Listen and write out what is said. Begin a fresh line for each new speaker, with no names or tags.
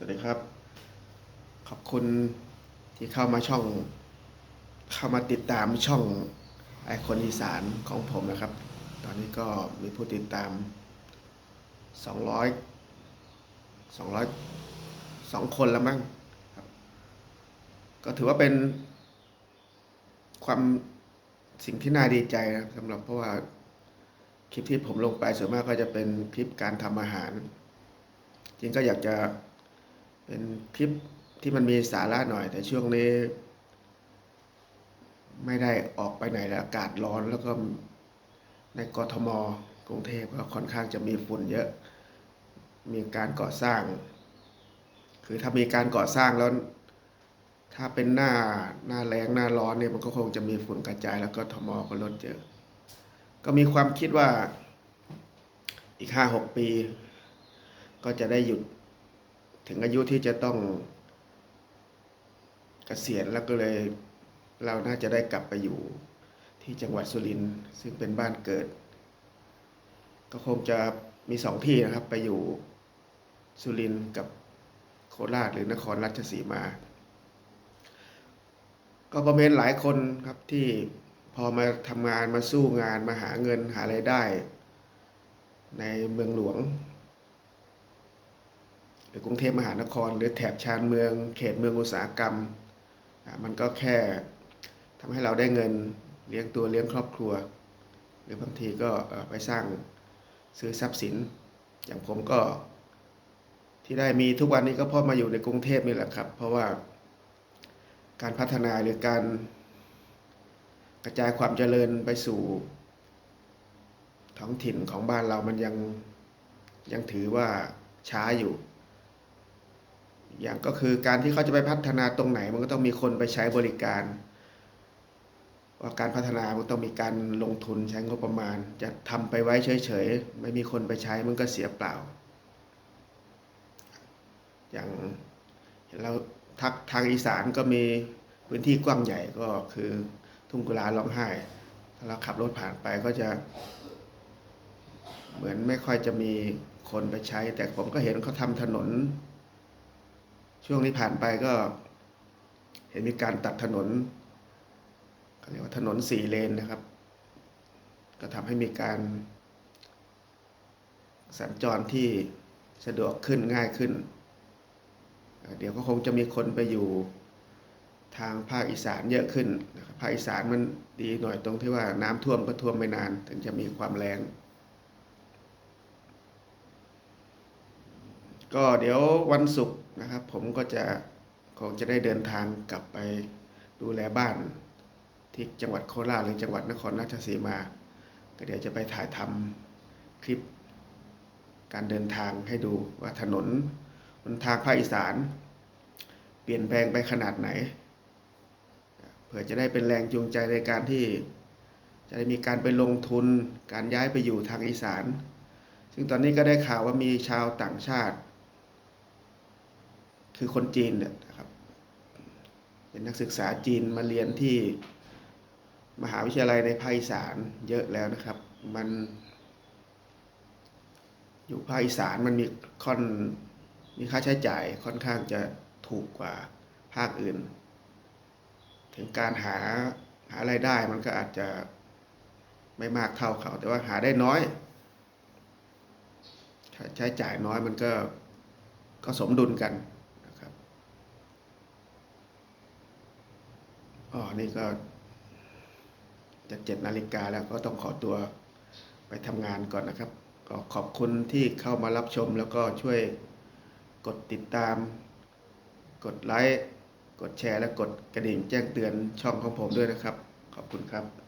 สวัสดีครับ ขอบคุณที่เข้ามาช่อง เข้ามาติดตามช่องไอคนอีสานของผมนะครับ ตอนนี้ก็มีผู้ติดตาม 200 200 2คนแล้วมั้งครับ ก็ถือว่าเป็นความสิ่งที่น่าดีใจนะสำหรับเพราะว่าคลิปที่ผมลงไปส่วนมากก็จะเป็นคลิปการทำอาหาร จริงก็อยากจะ เป็นคลิปที่มันมีสาระหน่อย แต่ช่วงนี้ ไม่ได้ออกไปไหนแล้วอากาศร้อนแล้วก็ในกทมกรุงเทพก็ค่อนข้างจะมีฝุ่นเยอะ มีการก่อสร้าง คือถ้ามีการก่อสร้างแล้ว ถ้าเป็นหน้าหน้าแรงหน้าร้อนเนี่ยมันก็คงจะมีฝุ่นกระจาย แล้วก็ทมก็ลดเยอะ ก็มีความคิดว่าอีกห้าหกปี ก็จะได้หยุด ถึงอายุที่จะต้องเกษียณแล้วก็เลยเราน่าจะได้กลับไปอยู่ที่จังหวัดสุรินทร์ซึ่งเป็นบ้านเกิด ก็คงจะมีสองที่นะครับ ไปอยู่สุรินทร์กับโคราชหรือนครราชสีมา ก็ประเมินหลายคนครับที่พอมาทำงานมาสู้งานมาหาเงินหาไรายได้ ในเมืองหลวง หรือกรุงเทพมหานคร หรือแถบชานเมือง เขตเมืองอุตสาหกรรม มันก็แค่ทำให้เราได้เงินเลี้ยงตัวเลี้ยงครอบครัว หรือบางทีก็ไปสร้างซื้อทรัพย์สิน อย่างผมก็ ที่ได้มีทุกวันนี้ก็เพราะมาอยู่ในกรุงเทพนี่แหละครับ เพราะว่าการพัฒนาหรือการกระจายความเจริญไปสู่ ท้องถิ่นของบ้านเรามันยังยังถือว่าช้าอยู่ อย่างก็คือการที่เขาจะไปพัฒนาตรงไหน มันก็ต้องมีคนไปใช้บริการ ว่าการพัฒนามันต้องมีการลงทุนใช้งบประมาณ จะทำไปไว้เฉยๆ ไม่มีคนไปใช้มันก็เสียเปล่า อย่างเห็นเราทักทางอีสานก็มีพื้นที่กว้างใหญ่ก็คือทุ่งกุลาร้องไห้ถ้าเราขับรถผ่านไปก็จะ เหมือนไม่ค่อยจะมีคนไปใช้ แต่ผมก็เห็นเขาทำถนน ช่วงนี้ผ่านไปก็ เห็นมีการตัดถนนเขาเรียกว่าถนนสี่เลนนะครับ ก็ทำให้มีการ สัญจรที่สะดวกขึ้นง่ายขึ้นเอ่อเดี๋ยวก็คงจะมีคนไปอยู่ทางภาคอีสานเยอะขึ้นนะครับภาคอีสานมันดีหน่อยตรงที่ว่าน้ำท่วมก็ท่วมไม่นาน ถึงจะมีความแรง ก็เดี๋ยววันศุกร์นะครับ ผมก็จะคงจะได้เดินทางกลับไปดูแลบ้านที่จังหวัดโคราชหรือจังหวัดนครราชสีมา ก็เดี๋ยวจะไปถ่ายทำคลิปการเดินทางให้ดูว่าถนนบนทางภาคอีสาน เปลี่ยนแปลงไปขนาดไหนเพื่อจะได้เป็นแรงจูงใจในการที่จะได้มีการไปลงทุนการย้ายไปอยู่ทางอีสาน ซึ่งตอนนี้ก็ได้ข่าวว่ามีชาวต่างชาติ คือคนจีนเนี่ยนะครับ เป็นนักศึกษาจีนมาเรียนที่มหาวิทยาลัยในภาคอีสานเยอะแล้วนะครับ มัน อยู่ภาคอีสานมันมีค่อนมีค่าใช้จ่ายค่อนข้างจะถูกกว่าภาคอื่น ถึงการหาหาไรายได้มันก็อาจจะไม่มากเท่าเขา แต่ว่าหาได้น้อยใช้จ่ายน้อยมันก็ก็สมดุลกันนะครับอ๋อ นี่ก็จะเจ็ดนาฬิกาแล้วก็ต้องขอตัวไปทำงานก่อนนะครับ ก็ขอบคุณที่เข้ามารับชมแล้วก็ช่วยกดติดตาม กดไลค์ กดแชร์และกดกระดิ่งแจ้งเตือนช่องของผมด้วยนะครับ ขอบคุณครับ